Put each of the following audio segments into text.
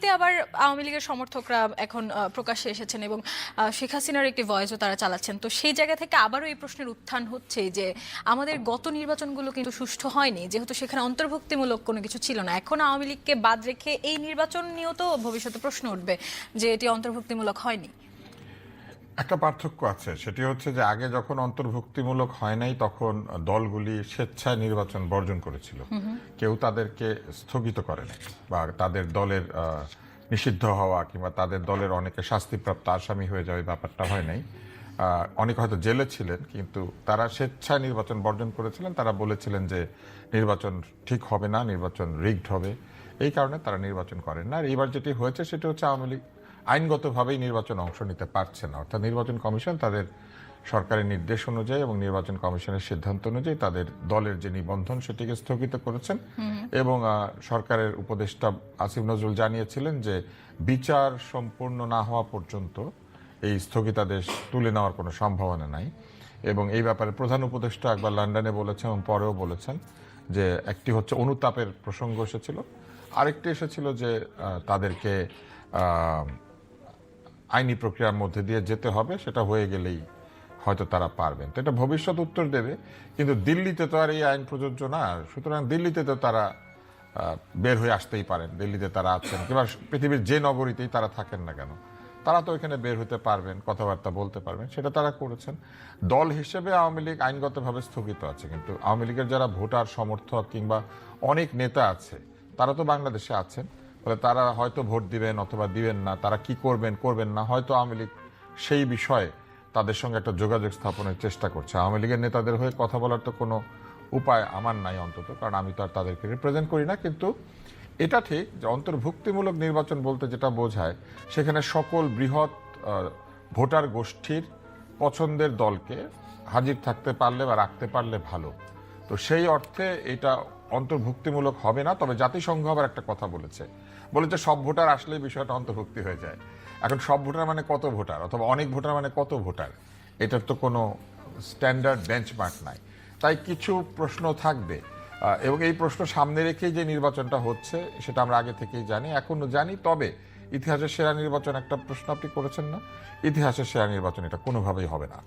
দিল্লিতে আবার আওয়ামী লীগের সমর্থকরা এখন প্রকাশে প্রকাশ্যে এসেছেন এবং শেখ হাসিনার একটি ভয়েসও তারা চালাচ্ছেন। তো সেই জায়গা থেকে আবারও এই প্রশ্নের উত্থান হচ্ছে যে, আমাদের গত নির্বাচনগুলো কিন্তু সুষ্ঠু হয়নি, যেহেতু সেখানে অন্তর্ভুক্তিমূলক কোনো কিছু ছিল না। এখন আওয়ামী লীগকে বাদ রেখে এই নির্বাচন নিয়েও তো ভবিষ্যতে প্রশ্ন উঠবে যে, এটি অন্তর্ভুক্তিমূলক হয়নি। একটা পার্থক্য আছে সেটি হচ্ছে যে আগে যখন অন্তর্ভুক্তিমূলক হয় নাই তখন দলগুলি স্বেচ্ছায় নির্বাচন বর্জন করেছিল। কেউ তাদেরকে স্থগিত করে নাই বা তাদের দলের নিষিদ্ধ হওয়া কিংবা তাদের দলের অনেকে শাস্তিপ্রাপ্ত আসামি হয়ে যাওয়া ব্যাপারটা হয় নাই। অনেকে হয়তো জেলে ছিলেন কিন্তু তারা স্বেচ্ছায় নির্বাচন বর্জন করেছিলেন। তারা বলেছিলেন যে নির্বাচন ঠিক হবে না নির্বাচন রিগড হবে। এই কারণে তারা নির্বাচন করেন না। আর এবার যেটি হয়েছে সেটি হচ্ছে আওয়ামী লীগ আইনগতভাবেই নির্বাচনে অংশ নিতে পারছে না। অর্থাৎ নির্বাচন কমিশন তাদের সরকারের নির্দেশ অনুযায়ী এবং নির্বাচন কমিশনের সিদ্ধান্ত অনুযায়ী তাদের দলের যে নিবন্ধন সেটিকে স্থগিত করেছেন। এবং সরকারের উপদেষ্টা আসিফ নজরুল জানিয়েছিলেন যে বিচার সম্পূর্ণ না হওয়া পর্যন্ত এই স্থগিতাদেশ তুলে নেওয়ার কোনো সম্ভাবনা নাই। এবং এই ব্যাপারে প্রধান উপদেষ্টা একবার লন্ডনে বলেছেন এবং পরেও বলেছেন যে একটি হচ্ছে অনুতাপের প্রসঙ্গ এসেছিল। আরেকটি এসেছিল যে তাদেরকে আইনি প্রক্রিয়ার মধ্যে দিয়ে যেতে হবে, সেটা হয়ে গেলেই হয়তো তারা পারবেন। তো এটা ভবিষ্যৎ উত্তর দেবে, কিন্তু দিল্লিতে তো আর এই আইন প্রযোজ্য না। সুতরাং দিল্লিতে তো তারা বের হয়ে আসতেই পারেন। দিল্লিতে তারা আছেন, কিংবা পৃথিবীর যে নগরীতেই তারা থাকেন না কেন, তারা তো এখানে বের হতে পারবেন, কথাবার্তা বলতে পারবেন, সেটা তারা করেছেন। দল হিসেবে আওয়ামী লীগ আইনগতভাবে স্থগিত আছে, কিন্তু আওয়ামী লীগের যারা ভোটার, সমর্থক, কিংবা অনেক নেতা আছে, তারা তো বাংলাদেশে আছেন। ফলে তারা হয়তো ভোট দিবেন অথবা দিবেন না, তারা কি করবেন করবেন না, হয়তো আওয়ামী লীগ সেই বিষয়ে তাদের সঙ্গে একটা যোগাযোগ স্থাপনের চেষ্টা করছে। আওয়ামী লীগের নেতাদের হয়ে কথা বলার তো কোনো উপায় আমার নাই অন্তত, কারণ আমি তো আর তাদেরকে রিপ্রেজেন্ট করি না। কিন্তু এটা ঠিক যে অন্তর্ভুক্তিমূলক নির্বাচন বলতে যেটা বোঝায়, সেখানে সকল বৃহৎ ভোটার গোষ্ঠীর পছন্দের দলকে হাজির থাকতে পারলে বা রাখতে পারলে ভালো। তো সেই অর্থে এটা অন্তর্ভুক্তিমূলক হবে না, তবে জাতিসংঘ আবার একটা কথা বলেছে। বলেছে সব ভোটার আসলে বিষয়টা অন্তর্ভুক্তি হয়ে যায়। এখন সব ভোটার মানে কত ভোটার? অথবা অনেক ভোটার মানে কত ভোটার? এটার তো কোনো স্ট্যান্ডার্ড বেঞ্চমার্ক নাই। তাই কিছু প্রশ্ন থাকবে। এবং এই প্রশ্ন সামনে রেখেই যে নির্বাচনটা হচ্ছে সেটা আমরা আগে থেকেই জানি এখনও জানি। তবে ইতিহাসের সেরা নির্বাচন একটা প্রশ্ন আপনি করেছেন না? ইতিহাসের সেরা নির্বাচন এটা কোনোভাবেই হবে না।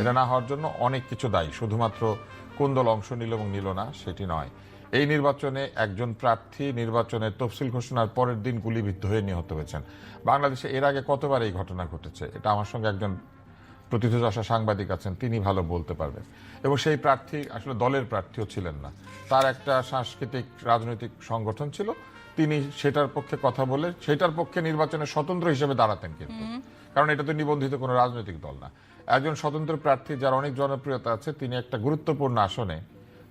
এটা না হওয়ার জন্য অনেক কিছু দায়ী। শুধুমাত্র কোন দল অংশ নিল এবং নিল না সেটি নয়। এই নির্বাচনে একজন প্রার্থী নির্বাচনের তফসিল ঘোষণার পরের দিন গুলিবিদ্ধ হয়ে নিহত হয়েছেন। বাংলাদেশে এর আগে কতবার এই ঘটনা ঘটেছে এটা আমার সঙ্গে একজন প্রতিথিদশা সাংবাদিক আছেন তিনি ভালো বলতে পারবেন। এবং সেই প্রার্থী আসলে দলের প্রার্থীও ছিলেন না। তার একটা সাংস্কৃতিক রাজনৈতিক সংগঠন ছিল তিনি সেটার পক্ষে কথা বলে সেটার পক্ষে নির্বাচনে স্বতন্ত্র হিসেবে দাঁড়াতেন কিন্তু। কারণ এটা তো নিবন্ধিত কোনো রাজনৈতিক দল না। একজন স্বতন্ত্র প্রার্থী যার অনেক জনপ্রিয়তা আছে তিনি একটা গুরুত্বপূর্ণ আসনে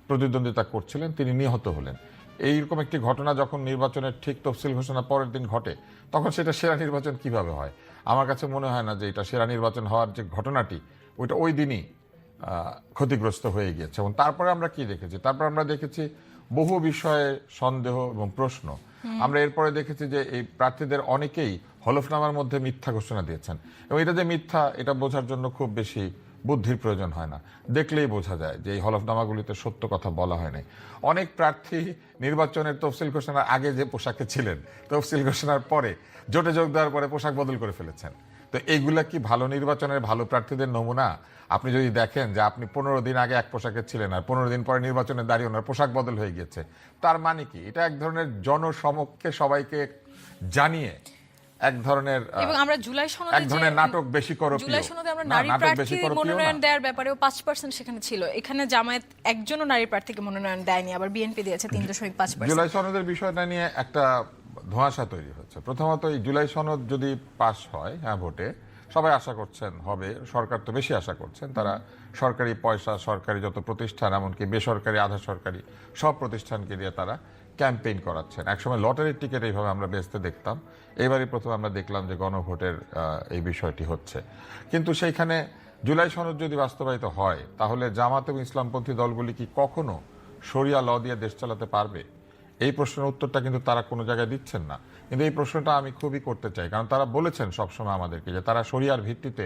প্রতিদ্বন্দ্বিতা করছিলেন তিনি নিহত হলেন। এইরকম একটি ঘটনা যখন নির্বাচনের ঠিক তফসিল ঘোষণা পরের দিন ঘটে তখন সেটা সেরা নির্বাচন কীভাবে হয়? আমার কাছে মনে হয় না যে এটা সেরা নির্বাচন হওয়ার যে ঘটনাটি ওইটা ওই দিনই ক্ষতিগ্রস্ত হয়ে গিয়েছে। এবং তারপরে আমরা কি দেখেছি? তারপর আমরা দেখেছি বহু বিষয়ে সন্দেহ এবং প্রশ্ন। আমরা এরপরে দেখেছি যে এই প্রার্থীদের অনেকেই হলফনামার মধ্যে মিথ্যা ঘোষণা দিয়েছেন। এবং এটা যে মিথ্যা এটা বোঝার জন্য খুব বেশি বুদ্ধির প্রয়োজন হয় না। দেখলেই বোঝা যায় যে এই হলফনামাগুলিতে সত্য কথা বলা হয় নাই অনেক প্রার্থী নির্বাচনের তফসিল ঘোষণার আগে যে পোশাকে ছিলেন, তফসিল ঘোষণার পরে জোটে যোগ দেওয়ার পরে পোশাক বদল করে ফেলেছেন। তো এইগুলা কি ভালো নির্বাচনের ভালো প্রার্থীদের নমুনা? আপনি যদি দেখেন যে আপনি পনেরো দিন আগে এক পোশাকে ছিলেন আর পনেরো দিন পরে নির্বাচনে দাঁড়িয়ে ওনার পোশাক বদল হয়ে গিয়েছে, তার মানে কি? এটা এক ধরনের জনসমক্ষে সবাইকে জানিয়ে এক ধরনের এবং আমরা জুলাই এক ধরনের নাটক বেশি করো জুলাই সনদে আমরা নারী প্রার্থী মনোনয়ন দেওয়ার ব্যাপারেও পাঁচ পার্সেন্ট সেখানে ছিল। এখানে জামায়াত একজনও নারী প্রার্থীকে মনোনয়ন দেয়নি আবার বিএনপি দিয়েছে তিন দশমিক পাঁচ পার্সেন্ট জুলাই সনদের বিষয়টা নিয়ে একটা ধোঁয়াশা তৈরি হচ্ছে। প্রথমত এই জুলাই সনদ যদি পাশ হয় হ্যাঁ ভোটে সবাই আশা করছেন হবে। সরকার তো বেশি আশা করছেন। তারা সরকারি পয়সা সরকারি যত প্রতিষ্ঠান এমনকি বেসরকারি আধা সরকারি সব প্রতিষ্ঠানকে দিয়ে তারা ক্যাম্পেইন করাচ্ছেন। একসময় লটারির টিকিট এইভাবে আমরা বেচতে দেখতাম। এবারই প্রথম আমরা দেখলাম যে গণভোটের এই বিষয়টি হচ্ছে। কিন্তু সেইখানে জুলাই সনদ যদি বাস্তবায়িত হয়, তাহলে জামাত এবং ইসলামপন্থী দলগুলি কি কখনো সরিয়া ল দিয়ে দেশ চালাতে পারবে? এই প্রশ্নের উত্তরটা কিন্তু তারা কোনো জায়গায় দিচ্ছেন না। কিন্তু এই প্রশ্নটা আমি খুবই করতে চাই। কারণ তারা বলেছেন সবসময় আমাদেরকে যে তারা শরিয়ার ভিত্তিতে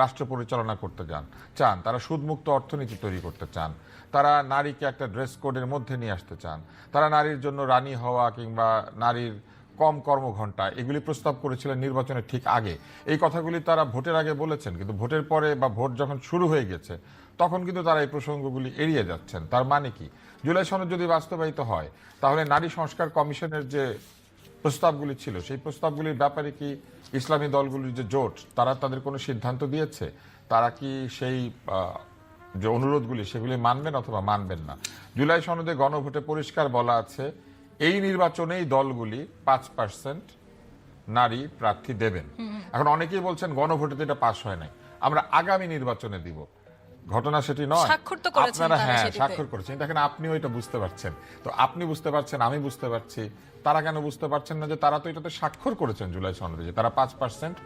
রাষ্ট্র পরিচালনা করতে চান চান, তারা সুদমুক্ত অর্থনীতি তৈরি করতে চান। তারা নারীকে একটা ড্রেস কোডের মধ্যে নিয়ে আসতে চান। তারা নারীর জন্য রানী হওয়া কিংবা নারীর কম কর্মঘণ্টা, এগুলি প্রস্তাব করেছিলেন নির্বাচনের ঠিক আগে। এই কথাগুলি তারা ভোটের আগে বলেছেন, কিন্তু ভোটের পরে বা ভোট যখন শুরু হয়ে গেছে, তখন কিন্তু তারা এই প্রসঙ্গগুলি এড়িয়ে যাচ্ছেন। তার মানে কি? জুলাই সনদ যদি বাস্তবায়িত হয়, তাহলে নারী সংস্কার কমিশনের যে প্রস্তাবগুলি ছিল। সেই প্রস্তাবগুলির ব্যাপারে কি ইসলামী দলগুলির যে জোট তারা তাদের কোনো সিদ্ধান্ত দিয়েছে? তারা কি সেই যে অনুরোধগুলি সেগুলি মানবেন অথবা মানবেন না? জুলাই সনদে গণভোটে পরিষ্কার বলা আছে এই নির্বাচনেই দলগুলি পাঁচ পার্সেন্ট নারী প্রার্থী দেবেন। এখন অনেকেই বলছেন গণভোটে তো এটা পাশ হয় নাই। আমরা আগামী নির্বাচনে দিব। ঘটনা সেটি নয়। স্বাক্ষর তো করেছেন আপনারা হ্যাঁ স্বাক্ষর করেছেন। দেখেন আপনিও এটা বুঝতে পারছেন। তো আপনি বুঝতে পারছেন আমি বুঝতে পারছি। তারা কেন বুঝতে পারছেন না যে তারা তো এটাতে স্বাক্ষর করেছেন জুলাই সনদে যে তারা পাঁচ পার্সেন্ট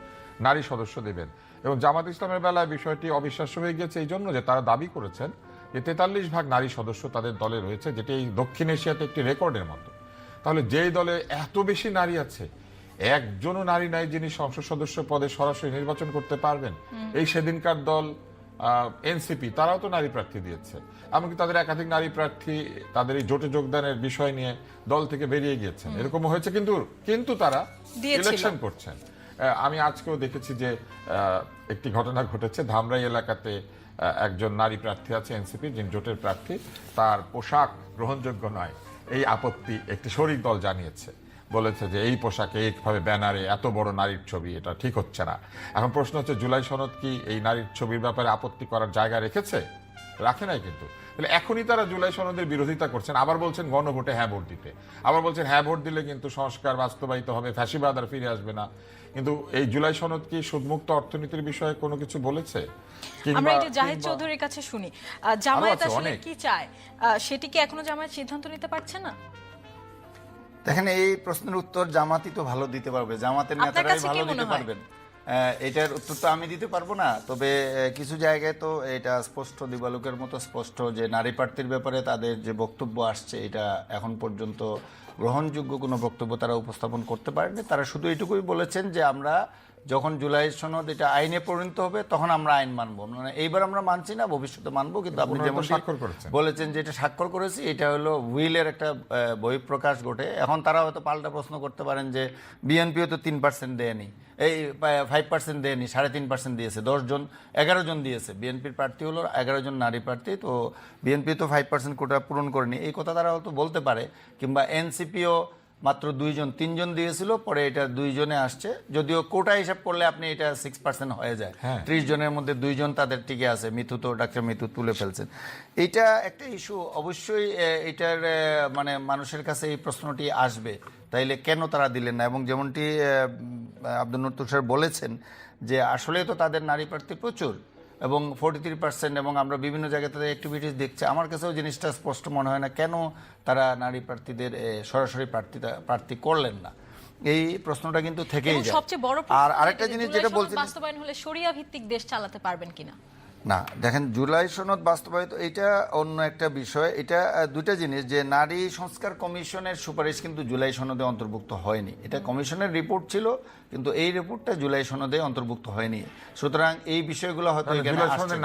নারী সদস্য দেবেন। এবং জামাত ইসলামের বেলায় বিষয়টি অবিশ্বাস্য হয়ে গিয়েছে এই জন্য যে তারা দাবি করেছেন যে তেতাল্লিশ ভাগ নারী সদস্য তাদের দলে রয়েছে যেটি এই দক্ষিণ এশিয়াতে একটি রেকর্ডের মতো। তাহলে যেই দলে এত বেশি নারী আছে একজনও নারী নাই যিনি সংসদ সদস্য পদে সরাসরি নির্বাচন করতে পারবেন। এই সেদিনকার দল এনসিপি তারাও তো নারী প্রার্থী দিয়েছে। এমনকি তাদের একাধিক নারী প্রার্থী তাদের এই জোটে যোগদানের বিষয় নিয়ে দল থেকে বেরিয়ে গিয়েছেন। এরকম হয়েছে কিন্তু কিন্তু তারা ইলেকশন করছেন। আমি আজকেও দেখেছি যে একটি ঘটনা ঘটেছে। ধামরাই এলাকাতে একজন নারী প্রার্থী আছে এনসিপি যিনি জোটের প্রার্থী। তার পোশাক গ্রহণযোগ্য নয়। এই আপত্তি একটি শরিক দল জানিয়েছে। বলেছে যে এই পোশাকে এইভাবে ব্যানারে এত বড় নারীর ছবি এটা ঠিক হচ্ছে না। এখন প্রশ্ন হচ্ছে জুলাই সনদ কি এই নারীর ছবির ব্যাপারে আপত্তি করার জায়গা রেখেছে? রাখে নাই কিন্তু। তাহলে এখনই তারা জুলাই সনদের বিরোধিতা করছেন আবার বলছেন গণভোটে হ্যাঁ ভোট দিতে। আবার বলছেন হ্যাঁ ভোট দিলে কিন্তু সংস্কার বাস্তবায়িত হবে ফ্যাসিবাদ আর ফিরে আসবে না। কিন্তু এই জুলাই সনদ কি সুদমুক্ত অর্থনীতির বিষয়ে কোনো কিছু বলেছে? আমরা একটু জাহিদ চৌধুরীর কাছে শুনি জামায়াত আসলে কি চায়? সেটি কি এখনও জামায়াত সিদ্ধান্ত নিতে পারছে না? দেখেন এই প্রশ্নের উত্তর জামাতই তো ভালো দিতে পারবে। জামাতের নেতারাই ভালো দিতে পারবেন। এটার উত্তর তো আমি দিতে পারব না। তবে কিছু জায়গায় তো এটা স্পষ্ট দিবালুকের মতো স্পষ্ট যে নারী প্রার্থীর ব্যাপারে তাদের যে বক্তব্য আসছে এটা এখন পর্যন্ত গ্রহণযোগ্য কোনো বক্তব্য তারা উপস্থাপন করতে পারেনি তারা শুধু এটুকুই বলেছেন যে আমরা যখন জুলাই সনদ এটা আইনে পরিণত হবে তখন আমরা আইন মানবো। মানে এইবার আমরা মানছি না ভবিষ্যতে মানবো কিন্তু আপনি যেমন স্বাক্ষর করেছেন। বলেছেন যে এটা স্বাক্ষর করেছি এটা হলো উইলের একটা বহিঃপ্রকাশ ঘটে। এখন তারা হয়তো পাল্টা প্রশ্ন করতে পারেন যে বিএনপিও তো তিন পার্সেন্ট দেয়নি এই ফাইভ পার্সেন্ট দেয়নি সাড়ে তিন পার্সেন্ট দিয়েছে দশজন এগারো জন দিয়েছে। বিএনপির প্রার্থী হলো এগারো জন নারী প্রার্থী তো বিএনপি তো ফাইভ পার্সেন্ট কোটা পূরণ করেনি। এই কথা তারা হয়তো বলতে পারে কিংবা এনসিপিও মাত্র দুইজন তিনজন দিয়েছিল পরে এটা দুইজনে আসছে। যদিও কোটা হিসাব করলে আপনি এটা সিক্স পার্সেন্ট হয়ে যায়। হ্যাঁ। ত্রিশ জনের মধ্যে দুইজন তাদের টিকে আছে মিথু তো ডাক্তার মিথু তুলে ফেলছেন। এটা একটা ইস্যু অবশ্যই এটার মানে মানুষের কাছে এই প্রশ্নটি আসবে। তাইলে কেন তারা দিলেন না? এবং যেমনটি আব্দুল নুর তুষার বলেছেন যে আসলে তো তাদের নারী প্রার্থী প্রচুর। এবং ফোর্টি থ্রি পার্সেন্ট এবং আমরা বিভিন্ন জায়গায় তাদের অ্যাক্টিভিটিস দেখছি। আমার কাছেও জিনিসটা স্পষ্ট মনে হয় না কেন তারা নারী প্রার্থীদের সরাসরি প্রার্থীতা প্রার্থী করলেন না। এই প্রশ্নটা কিন্তু থেকেই যায়। সবচেয়ে বড় আর আরেকটা জিনিস যেটা বলছি বলছেন বাস্তবায়ন হলে শরিয়া ভিত্তিক দেশ চালাতে পারবেন কিনা? না দেখেন জুলাই সনদ বাস্তবায়িত এটা অন্য একটা বিষয়। এটা দুইটা জিনিস যে নারী সংস্কার কমিশনের সুপারিশ কিন্তু জুলাই সনদে অন্তর্ভুক্ত হয়নি। এটা কমিশনের রিপোর্ট ছিল কিন্তু এই রিপোর্টটা জুলাই সনদে অন্তর্ভুক্ত হয়নি। সুতরাং এই বিষয়গুলো হয়তো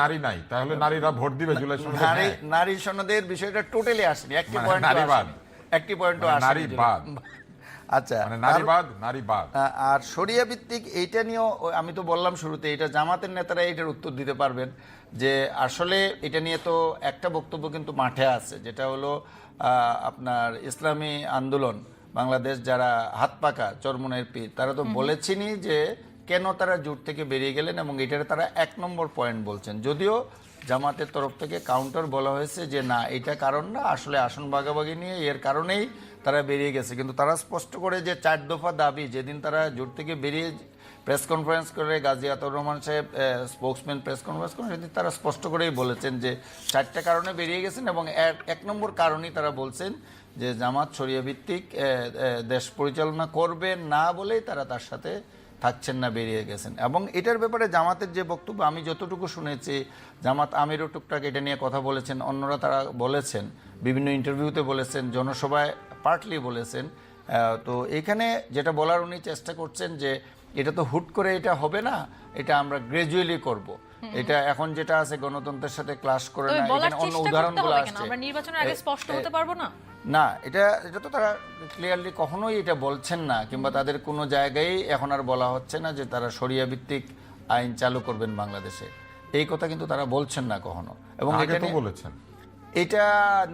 নারী নাই তাহলে নারীরা ভোট দিবে জুলাই সনদে নারী হ্যাঁ। নারী সনদের বিষয়টা টোটালি আসেনি একটি মানে পয়েন্ট একটি পয়েন্টও মানে আসেনি নারীবাদ। আচ্ছা মানে আর- নারীবাদ। নারীবাদ আর শরিয়া ভিত্তিক এইটা নিয়েও আমি তো বললাম শুরুতে এটা জামাতের নেতারা এটার উত্তর দিতে পারবেন যে আসলে এটা নিয়ে তো একটা বক্তব্য কিন্তু মাঠে আছে যেটা হলো আপনার ইসলামী আন্দোলন বাংলাদেশ যারা হাত পাকা চরমনের পীর তারা তো বলেছেনই যে কেন তারা জোট থেকে বেরিয়ে গেলেন এবং এটার তারা এক নম্বর পয়েন্ট বলছেন। যদিও জামাতের তরফ থেকে কাউন্টার বলা হয়েছে যে না, এটা কারণ না, আসলে আসন ভাগাভাগি নিয়ে এর কারণেই তারা বেরিয়ে গেছে। কিন্তু তারা স্পষ্ট করে যে চার দফা দাবি, যেদিন তারা জোট থেকে বেরিয়ে প্রেস কনফারেন্স করে, গাজী আতর রহমান সাহেব স্পোক্সম্যান প্রেস কনফারেন্স করেন সেদিন তারা স্পষ্ট করেই বলেছেন যে চারটা কারণে বেরিয়ে গেছেন এবং এক- নম্বর কারণই তারা বলছেন যে জামাত ছড়িয়া ভিত্তিক দেশ পরিচালনা করবে না বলেই তারা তার সাথে থাকছেন না বেরিয়ে গেছেন। এবং এটার ব্যাপারে জামাতের যে বক্তব্য আমি যতটুকু শুনেছি জামাত আমিরও টুকটাক এটা নিয়ে কথা বলেছেন অন্যরা তারা বলেছেন বিভিন্ন ইন্টারভিউতে বলেছেন জনসভায় পার্টলি বলেছেন। তো এখানে যেটা বলার উনি চেষ্টা করছেন যে এটা তো হুট করে এটা হবে না এটা আমরা গ্রাজুয়ালি করব। এটা এখন যেটা আছে গণতন্ত্রের সাথে ক্লাস করে না এখানে অন্য উদাহরণগুলো আসছে। আমরা নির্বাচনের আগে স্পষ্ট হতে পারব না? না এটা এটা তো তারা ক্লিয়ারলি কখনোই এটা বলছেন না কিংবা তাদের কোনো জায়গায় এখন আর বলা হচ্ছে না যে তারা শরিয়া ভিত্তিক আইন চালু করবেন বাংলাদেশে এই কথা কিন্তু তারা বলছেন না কখনো এবং এটা তো বলেছেন এটা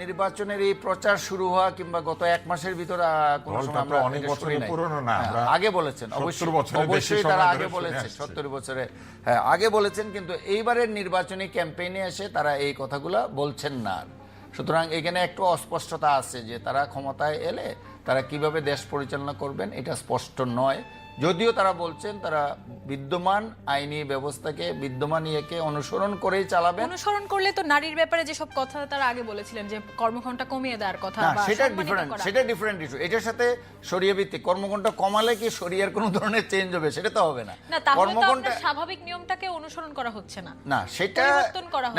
নির্বাচনের এই প্রচার শুরু হওয়া কিংবা গত এক মাসের ভিতর কোনো সময় আমরা অনেক বছরের পুরনো না, হ্যাঁ, আগে বলেছেন অবশ্যই অবশ্যই তারা আগে আসছি। সত্তর বছরে হ্যাঁ আগে বলেছেন কিন্তু এইবারের নির্বাচনী ক্যাম্পেইনে এসে তারা এই কথাগুলো বলছেন না। সুতরাং এখানে একটু অস্পষ্টতা আছে যে তারা ক্ষমতায় এলে তারা কীভাবে দেশ পরিচালনা করবেন, এটা স্পষ্ট নয়। যদিও তারা বলছেন তারা বিদ্যমান আইনি ব্যবস্থাকে বিদ্যমান ইয়েকে অনুসরণ করেই চালাবে অনুসরণ করলে তো নারীর ব্যাপারে যেসব কথা তারা আগে বলেছিলেন যে কর্মঘন্টা কমিয়ে দেওয়ার কথা না সেটা ডিফারেন্ট সেটা ডিফারেন্ট ইস্যু এটার সাথে সরিয়ে ভিত্তিক। কর্মঘণ্টা কমালে কি সরিয়ার কোনো ধরনের চেঞ্জ হবে? সেটা তো হবে না। কর্মঘণ্টা স্বাভাবিক নিয়মটাকে অনুসরণ করা হচ্ছে না। না সেটা।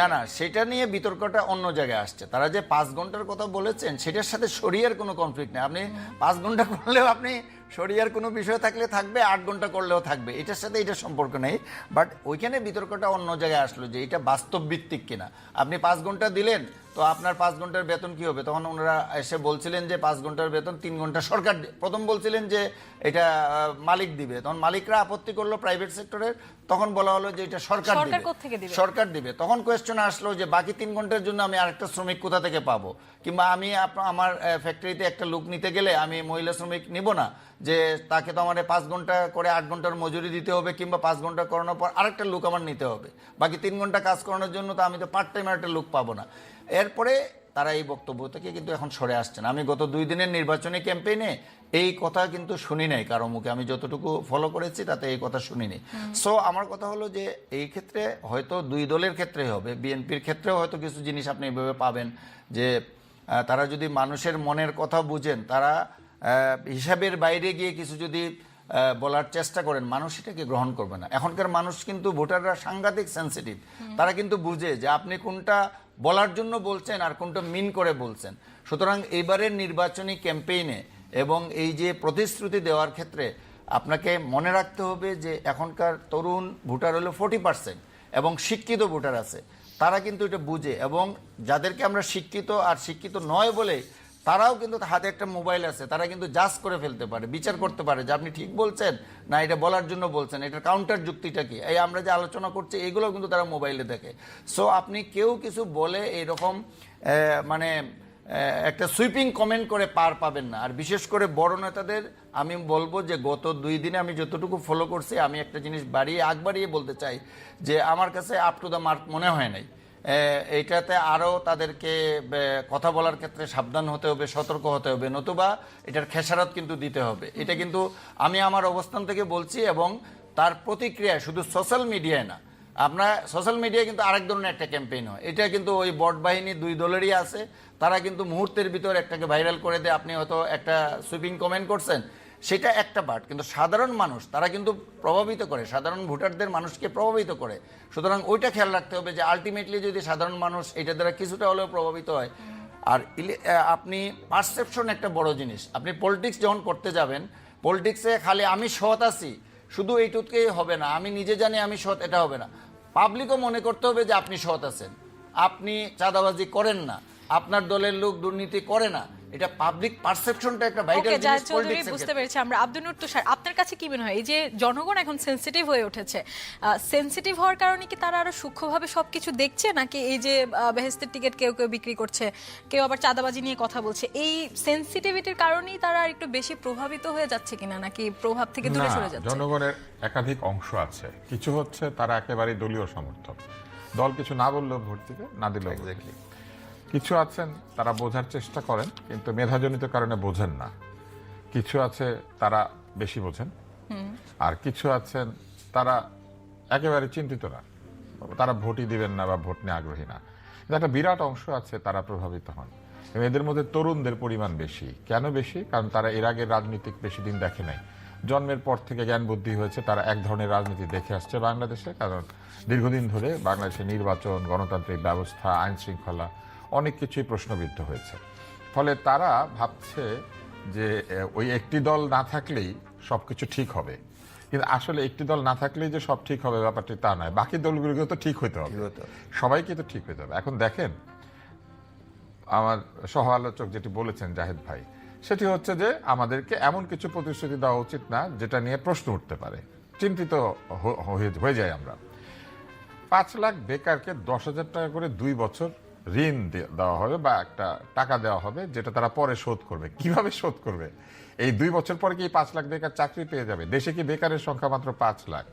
না না সেটা নিয়ে বিতর্কটা অন্য জায়গায় আসছে। তারা যে পাঁচ ঘণ্টার কথা বলেছেন সেটার সাথে সরিয়ার কোনো কনফ্লিক্ট নেই। আপনি পাঁচ ঘণ্টা করলেও আপনি সরিয়ার কোনো বিষয় থাকলে থাকবে, আট ঘণ্টা করলেও থাকবে। এটার সাথে এটা সম্পর্ক নেই। বাট ওইখানে বিতর্কটা অন্য জায়গায় আসলো যে এটা বাস্তব ভিত্তিক কিনা। আপনি পাঁচ ঘণ্টা দিলেন তো আপনার পাঁচ ঘণ্টার বেতন কি হবে? তখন ওনারা এসে বলছিলেন যে পাঁচ ঘণ্টার বেতন তিন ঘণ্টা সরকার প্রথম বলছিলেন যে এটা মালিক দিবে। তখন মালিকরা আপত্তি করল প্রাইভেট সেক্টরের তখন বলা হলো যে এটা সরকার সরকার দিবে। সরকার দিবে। তখন কোয়েশ্চেন আসলো যে বাকি তিন ঘণ্টার জন্য আমি আরেকটা শ্রমিক কোথা থেকে পাবো? কিংবা আমি আমার ফ্যাক্টরিতে একটা লোক নিতে গেলে আমি মহিলা শ্রমিক নিব না? যে তাকে তো আমার পাঁচ ঘণ্টা করে আট ঘণ্টার মজুরি দিতে হবে কিংবা পাঁচ ঘণ্টা করানোর পর আরেকটা লোক আমার নিতে হবে। বাকি তিন ঘণ্টা কাজ করানোর জন্য তো আমি তো পার্ট টাইম একটা লোক পাবো না। এরপরে তারা এই বক্তব্য থেকে কিন্তু এখন সরে আসছেন আমি গত দুই দিনের নির্বাচনী ক্যাম্পেইনে এই কথা কিন্তু শুনি নাই কারও মুখে। আমি যতটুকু ফলো করেছি তাতে এই কথা শুনিনি সো আমার কথা হলো যে এই ক্ষেত্রে হয়তো দুই দলের ক্ষেত্রে হবে। বিএনপির ক্ষেত্রেও হয়তো কিছু জিনিস আপনি এইভাবে পাবেন যে তারা যদি মানুষের মনের কথা বুঝেন তারা হিসাবের বাইরে গিয়ে কিছু যদি বলার চেষ্টা করেন মানুষ এটাকে গ্রহণ করবে না। এখনকার মানুষ কিন্তু ভোটাররা সাংঘাতিক সেন্সিটিভ তারা কিন্তু বুঝে যে আপনি কোনটা বলার জন্য বলছেন আর কোনটা মিন করে বলছেন। সুতরাং এইবারের নির্বাচনী ক্যাম্পেইনে এবং এই যে প্রতিশ্রুতি দেওয়ার ক্ষেত্রে আপনাকে মনে রাখতে হবে যে এখনকার তরুণ ভোটার হলো ফোর্টি পার্সেন্ট এবং শিক্ষিত ভোটার আছে। তারা কিন্তু এটা বুঝে এবং যাদেরকে আমরা শিক্ষিত আর শিক্ষিত নয় বলে তারাও কিন্তু হাতে একটা মোবাইল আছে, তারা কিন্তু জাজ করে ফেলতে পারে, বিচার করতে পারে যে আপনি ঠিক বলছেন না, এটা বলার জন্য বলছেন, এটার কাউন্টার যুক্তিটা কি? এই আমরা যে আলোচনা করছি এগুলো কিন্তু তারা মোবাইলে দেখে। সো আপনি কেউ কিছু বলে এরকম মানে একটা সুইপিং কমেন্ট করে পার পাবেন না। আর বিশেষ করে বড় নেতাদের, আমি বলব যে গত দুই দিনে আমি যতটুকু ফলো করছি, আমি একটা জিনিস বাড়িয়ে, আগ বাড়িয়ে বলতে চাই যে আমার কাছে আপ টু দ্য মার্ক মনে হয় নাই। আহ, এইটাতে আরও তাদেরকে কথা বলার ক্ষেত্রে সাবধান হতে হবে সতর্ক হতে হবে নতুবা এটার খেসারত কিন্তু দিতে হবে। এটা কিন্তু আমি আমার অবস্থান থেকে বলছি এবং তার প্রতিক্রিয়া শুধু সোশ্যাল মিডিয়ায় না আপনার সোশ্যাল মিডিয়ায় কিন্তু আরেক ধরনের একটা ক্যাম্পেইন হয়। এটা কিন্তু ওই বট বাহিনী দুই দলেরই আছে তারা কিন্তু মুহূর্তের ভিতর একটাকে ভাইরাল করে দেয়। আপনি হয়তো একটা সুইপিং কমেন্ট করছেন সেটা একটা পার্ট কিন্তু সাধারণ মানুষ, তারা কিন্তু প্রভাবিত করে, সাধারণ ভোটারদের মানুষকে প্রভাবিত করে। সুতরাং ওইটা খেয়াল রাখতে হবে যে আলটিমেটলি যদি সাধারণ মানুষ এটা দ্বারা কিছুটা হলেও প্রভাবিত হয়, আর আপনি পারসেপশন একটা বড় জিনিস। আপনি পলিটিক্স যখন করতে যাবেন পলিটিক্সে খালি আমি সৎ আছি, শুধু এইটুকুই হবে না, আমি নিজে জানি আমি সৎ, এটা হবে না। পাবলিকও মনে করতে হবে যে আপনি সৎ আছেন। আপনি চাঁদাবাজি করেন না। আপনার দলের লোক দুর্নীতি করে না। এটা পাবলিক পারসেপশনটা একটা ভাইটাল জিনিস চৌধুরী বুঝতে পেরেছি। আমরা আব্দুল নূর তুষার আপনার কাছে কি মনে হয়? এই যে জনগণ এখন সেনসিটিভ হয়ে উঠেছে সেনসিটিভ হওয়ার কারণে কি তারা আরও সূক্ষ্মভাবে সবকিছু দেখছে? নাকি এই যে বেহেস্তের টিকিট কেউ কেউ বিক্রি করছে কেউ আবার চাঁদাবাজি নিয়ে কথা বলছে এই সেনসিটিভিটির কারণেই তারা একটু বেশি প্রভাবিত হয়ে যাচ্ছে কিনা? নাকি প্রভাব থেকে দূরে সরে যাচ্ছে? জনগণের একাধিক অংশ আছে। কিছু হচ্ছে তারা একেবারে দলীয় সমর্থক। দল কিছু না বললেও ভোট দিবে না দিলেও। কিছু আছেন, তারা বোঝার চেষ্টা করেন, কিন্তু মেধাজনিত কারণে বোঝেন না। কিছু আছে, তারা বেশি বোঝেন। আর কিছু আছেন, তারা একেবারে চিন্তিত না। তারা ভোটই দিবেন না বা ভোট নিয়ে আগ্রহী না। একটা বিরাট অংশ আছে, তারা প্রভাবিত হন। এবং এদের মধ্যে তরুণদের পরিমাণ বেশি। কেন বেশি? কারণ তারা এর আগে রাজনীতিক বেশি দিন দেখে নাই। জন্মের পর থেকে জ্ঞান বুদ্ধি হয়েছে, তারা এক ধরনের রাজনীতি দেখে আসছে বাংলাদেশে। কারণ দীর্ঘদিন ধরে বাংলাদেশে নির্বাচন, গণতান্ত্রিক ব্যবস্থা আইন শৃঙ্খলা অনেক কিছুই প্রশ্নবিদ্ধ হয়েছে। ফলে তারা ভাবছে যে ওই একটি দল না থাকলেই সব কিছু ঠিক হবে। কিন্তু আসলে একটি দল না থাকলেই যে সব ঠিক হবে ব্যাপারটি তা নয়। বাকি দলগুলোকে তো ঠিক হতে হবে। সবাইকে তো ঠিক হতে হবে। এখন দেখেন আমার সহ আলোচক যেটি বলেছেন জাহেদ ভাই সেটি হচ্ছে যে আমাদেরকে এমন কিছু প্রতিশ্রুতি দেওয়া উচিত না যেটা নিয়ে প্রশ্ন উঠতে পারে। চিন্তিত হয়ে- হয়ে যায় আমরা। পাঁচ লাখ বেকারকে দশ হাজার টাকা করে দুই বছর ঋণ দেওয়া হবে বা একটা টাকা দেওয়া হবে যেটা তারা পরে শোধ করবে। কীভাবে শোধ করবে? এই দুই বছর পরে কি পাঁচ লাখ বেকার চাকরি পেয়ে যাবে? দেশে কি বেকারের সংখ্যা মাত্র পাঁচ লাখ?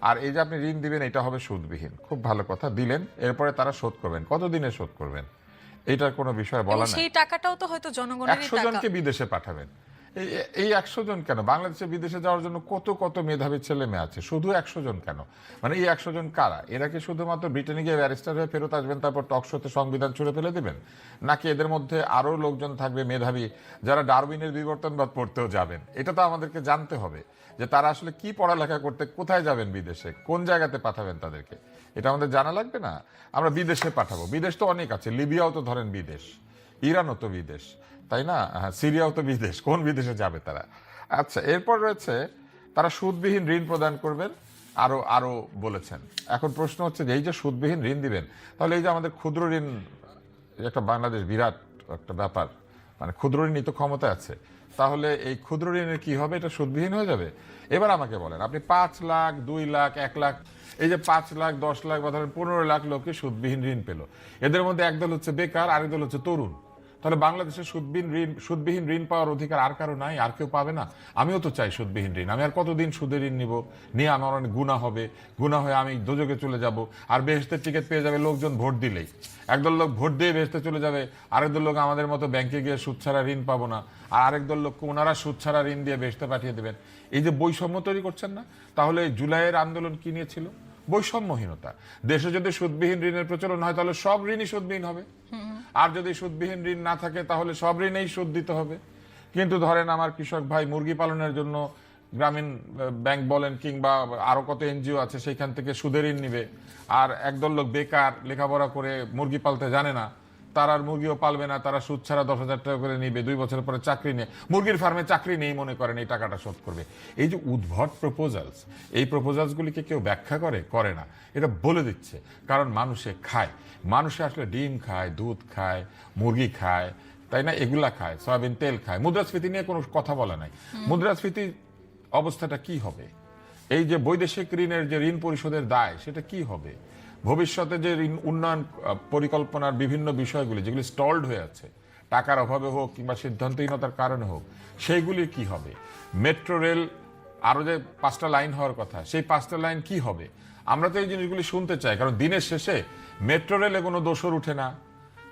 আর এই যে আপনি ঋণ দিবেন এটা হবে সুদবিহীন। খুব ভালো কথা দিলেন এরপরে তারা শোধ করবেন। কতদিনে শোধ করবেন? এটার কোনো বিষয় বলা নাই। সেই টাকাটাও তো হয়তো জনগণ একশো জনকে বিদেশে পাঠাবেন। এই একশো জন কেন? বাংলাদেশে বিদেশে যাওয়ার জন্য কত কত মেধাবী ছেলে মেয়ে আছে? শুধু একশো জন কেন? মানে এই একশো জন কারা? এরা কি শুধুমাত্র ব্রিটেনে গিয়ে ব্যারিস্টার হয়ে ফেরত আসবেন, তারপর টকশোতে সংবিধান ছুড়ে ফেলে দিবেন? নাকি এদের মধ্যে আরও লোকজন থাকবে মেধাবী, যারা ডারউইনের বিবর্তনবাদ পড়তেও যাবেন? এটা তো আমাদেরকে জানতে হবে, যে তারা আসলে কি পড়ালেখা করতে কোথায় যাবেন বিদেশে? কোন জায়গাতে পাঠাবেন তাদেরকে? এটা আমাদের জানা লাগবে না? আমরা বিদেশে পাঠাবো। বিদেশ তো অনেক আছে, লিবিয়াও তো ধরেন বিদেশ, ইরানও তো বিদেশ। তাই না? হ্যাঁ, সিরিয়াও তো বিদেশ। কোন বিদেশে যাবে তারা? আচ্ছা এরপর রয়েছে তারা সুদবিহীন ঋণ প্রদান করবেন আরও আরও বলেছেন। এখন প্রশ্ন হচ্ছে যে এই যে সুদবিহীন ঋণ দিবেন তাহলে এই যে আমাদের ক্ষুদ্র ঋণ একটা বাংলাদেশ বিরাট একটা ব্যাপার মানে ক্ষুদ্র ঋণই তো ক্ষমতা আছে তাহলে এই ক্ষুদ্র ঋণের কি হবে? এটা সুদবিহীন হয়ে যাবে? এবার আমাকে বলেন আপনি পাঁচ লাখ দুই লাখ এক লাখ এই যে পাঁচ লাখ দশ লাখ বা ধরেন পনেরো লাখ লোকে সুদবিহীন ঋণ পেল। এদের মধ্যে একদল হচ্ছে বেকার আরেক দল হচ্ছে তরুণ। তাহলে বাংলাদেশে সুদবিহীন ঋণ সুদবিহীন ঋণ পাওয়ার অধিকার আর কারও নাই, আর কেউ পাবে না? আমিও তো চাই সুদবিহীন ঋণ। আমি আর কতদিন সুদে ঋণ নিব? নিয়ে আমার অনেক গুণা হবে। গুণা হয়ে আমি দোজকে চলে যাব। আর বেহেস্তের টিকিট পেয়ে যাবে লোকজন ভোট দিলেই। একদল লোক ভোট দিয়ে বেহেস্তে চলে যাবে আরেক দল লোক আমাদের মতো ব্যাংকে গিয়ে সুদ ছাড়া ঋণ পাবো না। আর আরেক দল লোককে ওনারা সুদ ছাড়া ঋণ দিয়ে বেহেস্তে পাঠিয়ে দেবেন। এই যে বৈষম্য তৈরি করছেন না? তাহলে জুলাইয়ের আন্দোলন কি নিয়েছিল বৈষম্যহীনতা। দেশে যদি সুদবিহীন ঋণের প্রচলন হয়, তাহলে সব ঋণই সুদবিহীন হবে। আর যদি সুদবিহীন ঋণ না থাকে, তাহলে সব ঋণেই সুদ দিতে হবে। কিন্তু ধরেন আমার কৃষক ভাই মুরগি পালনের জন্য গ্রামীণ ব্যাংক বলেন কিংবা আরও কত এনজিও আছে সেখান থেকে সুদের ঋণ নিবে। আর একদল লোক বেকার, লেখাপড়া করে মুরগি পালতে জানে না। তারা আর মুরগিও পালবে না তারা সুদ ছাড়া দশ হাজার টাকা করে নিবে দুই বছর পরে চাকরি নেই। মুরগির ফার্মে চাকরি নেই মনে করেন এই টাকাটা শোধ করবে। এই যে উদ্ভট প্রপোজালস এই প্রপোজালসগুলিকে কেউ ব্যাখ্যা করে? করে না। এটা বলে দিচ্ছে কারণ মানুষে খায়। মানুষে আসলে ডিম খায় দুধ খায় মুরগি খায় তাই না? এগুলা খায় সয়াবিন তেল খায়। মুদ্রাস্ফীতি নিয়ে কোনো কথা বলা নাই। মুদ্রাস্ফীতি অবস্থাটা কি হবে? এই যে বৈদেশিক ঋণের যে ঋণ পরিশোধের দায় সেটা কি হবে? ভবিষ্যতে যে উন্নয়ন পরিকল্পনার বিভিন্ন বিষয়গুলি, যেগুলি স্টলড হয়ে আছে, টাকার অভাবে হোক কিংবা সিদ্ধান্তহীনতার কারণে হোক, সেইগুলি কি হবে? মেট্রো রেল আরও যে পাঁচটা লাইন হওয়ার কথা, সেই পাঁচটা লাইন কি হবে? আমরা তো এই জিনিসগুলি শুনতে চাই, কারণ দিনের শেষে মেট্রো রেলে কোনো দোষর উঠে না।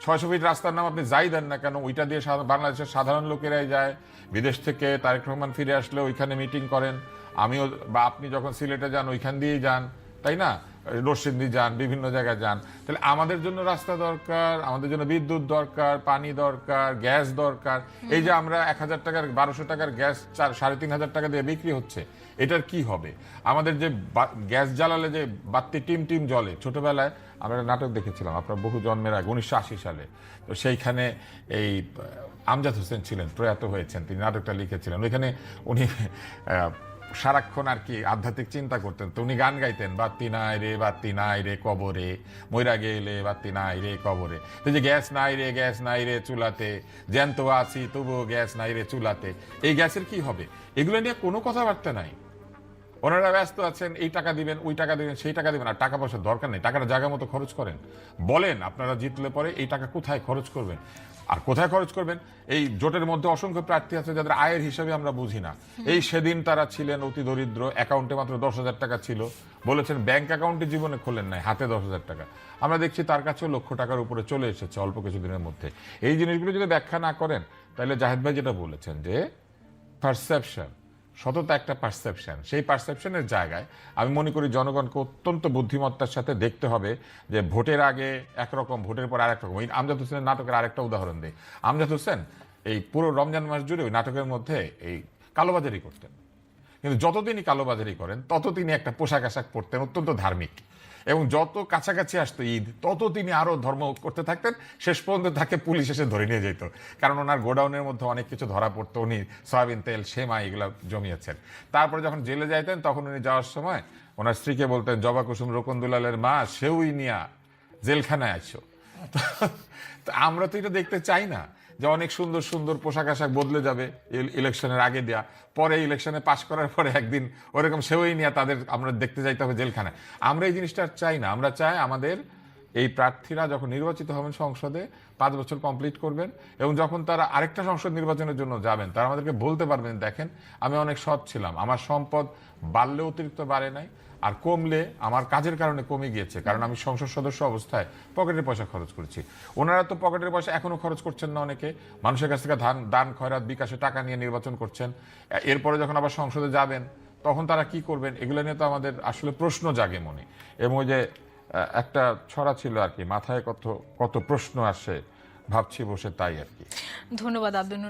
ছয়শো ফিট রাস্তার নাম আপনি যাই দেন না কেন, ওইটা দিয়ে বাংলাদেশের সাধারণ লোকেরাই যায়, বিদেশ থেকে তারেক রহমান ফিরে আসলে ওইখানে মিটিং করেন, আমিও বা আপনি যখন সিলেটে যান, ওইখান দিয়েই যান, তাই না? রসিন্দি যান বিভিন্ন জায়গায় যান। তাহলে আমাদের জন্য রাস্তা দরকার আমাদের জন্য বিদ্যুৎ দরকার পানি দরকার গ্যাস দরকার। এই যে আমরা এক হাজার টাকার বারোশো টাকার গ্যাস চার সাড়ে তিন হাজার টাকা দিয়ে বিক্রি হচ্ছে এটার কি হবে? আমাদের যে গ্যাস জ্বালালে যে বাত্তি টিম টিম জলে ছোটবেলায় আমরা নাটক দেখেছিলাম আপনার বহু জন্মের আগে উনিশশো আশি সালে। তো সেইখানে এই আমজাদ হোসেন ছিলেন প্রয়াত হয়েছেন তিনি নাটকটা লিখেছিলেন। ওইখানে উনি সারাক্ষণ আর কি আধ্যাত্মিক চিন্তা করতেন। তো উনি গান গাইতেন বাত্তি নাই রে বাত্তি নাই রে কবরে ময়রা গেলে বাত্তি নাই রে কবরে। তো যে গ্যাস নাই রে, গ্যাস নাই রে চুলাতে, জ্যান্ত আছি তবুও গ্যাস নাই রে চুলাতে, এই গ্যাসের কি হবে? এগুলো নিয়ে কোনো কথাবার্তা নাই। ওনারা ব্যস্ত আছেন এই টাকা দিবেন ওই টাকা দিবেন সেই টাকা দিবেন আর টাকা পয়সার দরকার নেই টাকাটা জায়গা মতো খরচ করেন। বলেন আপনারা জিতলে পরে এই টাকা কোথায় খরচ করবেন। আর কোথায় খরচ করবেন? এই জোটের মধ্যে অসংখ্য প্রার্থী আছে যাদের আয়ের হিসাবে আমরা বুঝি না। এই সেদিন তারা ছিলেন অতি দরিদ্র অ্যাকাউন্টে মাত্র দশ হাজার টাকা ছিল। বলেছেন ব্যাংক অ্যাকাউন্টে জীবনে খোলেন নাই হাতে দশ হাজার টাকা। আমরা দেখছি তার কাছেও লক্ষ টাকার উপরে চলে এসেছে অল্প কিছুদিনের মধ্যে। এই জিনিসগুলো যদি ব্যাখ্যা না করেন তাহলে জাহেদ ভাই যেটা বলেছেন যে পারসেপশন সততা একটা পারসেপশন সেই পারসেপশনের জায়গায় আমি মনে করি জনগণকে অত্যন্ত বুদ্ধিমত্তার সাথে দেখতে হবে যে ভোটের আগে একরকম, ভোটের পর আরেক রকম। আমজাদ হোসেনের নাটকের আরেকটা উদাহরণ দিই। আমজাদ হোসেন এই পুরো রমজান মাস জুড়ে ওই নাটকের মধ্যে এই কালোবাজারি করতেন। কিন্তু যতদিনই কালোবাজারি করেন তত তিনি একটা পোশাক আশাক পরতেন, অত্যন্ত ধার্মিক। এবং যত কাছাকাছি আসতো ঈদ, তত তিনি আরও ধর্ম করতে থাকতেন। শেষ পর্যন্ত তাকে পুলিশ এসে ধরে নিয়ে যেত। কারণ ওনার গোডাউনের মধ্যে অনেক কিছু ধরা পড়তো। উনি সয়াবিন তেল সেমা এগুলো জমিয়েছেন। তারপরে যখন জেলে যাইতেন, তখন উনি যাওয়ার সময় ওনার স্ত্রীকে বলতেন, জবা কুসুম রকন দুলালের মা, সেউই নিয়া জেলখানায় তো আমরা তো এটা দেখতে চাই না। যে অনেক সুন্দর সুন্দর পোশাক আশাক বদলে যাবে ইলেকশনের আগে দেয়া। পরে ইলেকশনে পাশ করার পরে একদিন ওরকম সেওই নিয়ে তাদের আমরা দেখতে যাইতে হবে জেলখানায়। আমরা এই জিনিসটা চাই না। আমরা চাই আমাদের এই প্রার্থীরা যখন নির্বাচিত হবেন সংসদে, পাঁচ বছর কমপ্লিট করবেন এবং যখন তারা আরেকটা সংসদ নির্বাচনের জন্য যাবেন, তারা আমাদেরকে বলতে পারবেন, দেখেন, আমি অনেক সৎ ছিলাম, আমার সম্পদ বাড়লে অতিরিক্ত বাড়ে নাই আর কমলে আমার কাজের কারণে কমে গিয়েছে, কারণ আমি সংসদ সদস্য অবস্থায় পকেটের পয়সা খরচ করছি। ওনারা তো পকেটের পয়সা এখনও খরচ করছেন না অনেকে। মানুষের কাছ থেকে ধান, দান, খয়রাত বিকাশে টাকা নিয়ে নির্বাচন করছেন। এরপরে যখন আবার সংসদে যাবেন, তখন তারা কি করবেন? এগুলো নিয়ে তো আমাদের আসলে প্রশ্ন জাগে মনে। এবং ওই যে একটা ছড়া ছিল আর কি, মাথায় কত কত প্রশ্ন আসে, ভাবছি বসে তাই আর কি। ধন্যবাদ আব্দুল